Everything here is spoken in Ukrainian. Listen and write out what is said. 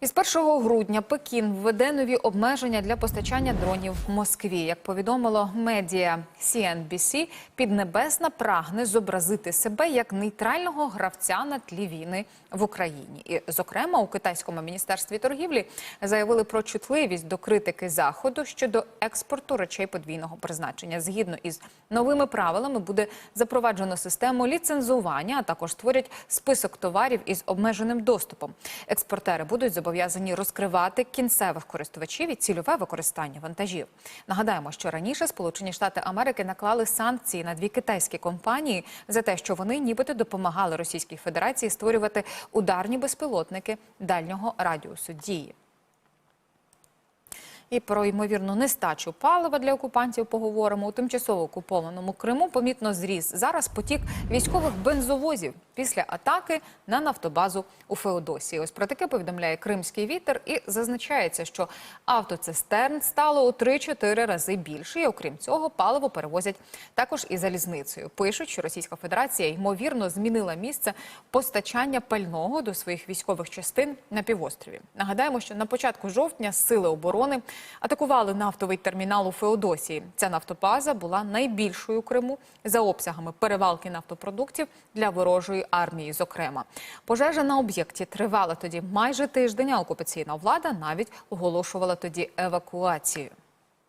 Із 1 грудня Пекін введе нові обмеження для постачання дронів Москві. Як повідомило медіа CNBC, Піднебесна прагне зобразити себе як нейтрального гравця на тлі війни в Україні. І, зокрема, у китайському міністерстві торгівлі заявили про чутливість до критики заходу щодо експорту речей подвійного призначення. Згідно із новими правилами буде запроваджено систему ліцензування, а також створять список товарів із обмеженим доступом. Експортери будуть зобов'язані розкривати кінцевих користувачів і цільове використання вантажів. Нагадаємо, що раніше Сполучені Штати Америки наклали санкції на дві китайські компанії за те, що вони нібито допомагали Російській Федерації створювати ударні безпілотники дальнього радіусу дії. І про ймовірну нестачу палива для окупантів поговоримо. У тимчасово окупованому Криму помітно зріс зараз потік військових бензовозів після атаки на нафтобазу у Феодосії. Ось про таке повідомляє Кримський вітер і зазначається, що автоцистерн стало у 3-4 рази більше. І окрім цього, паливо перевозять також і залізницею. Пишуть, що Російська Федерація ймовірно змінила місце постачання пального до своїх військових частин на півострові. Нагадаємо, що на початку жовтня сили оборони атакували нафтовий термінал у Феодосії. Ця нафтобаза була найбільшою у Криму за обсягами перевалки нафтопродуктів для ворожої армії. Зокрема, пожежа на об'єкті тривала тоді майже тиждень. а Окупаційна влада навіть оголошувала тоді евакуацію.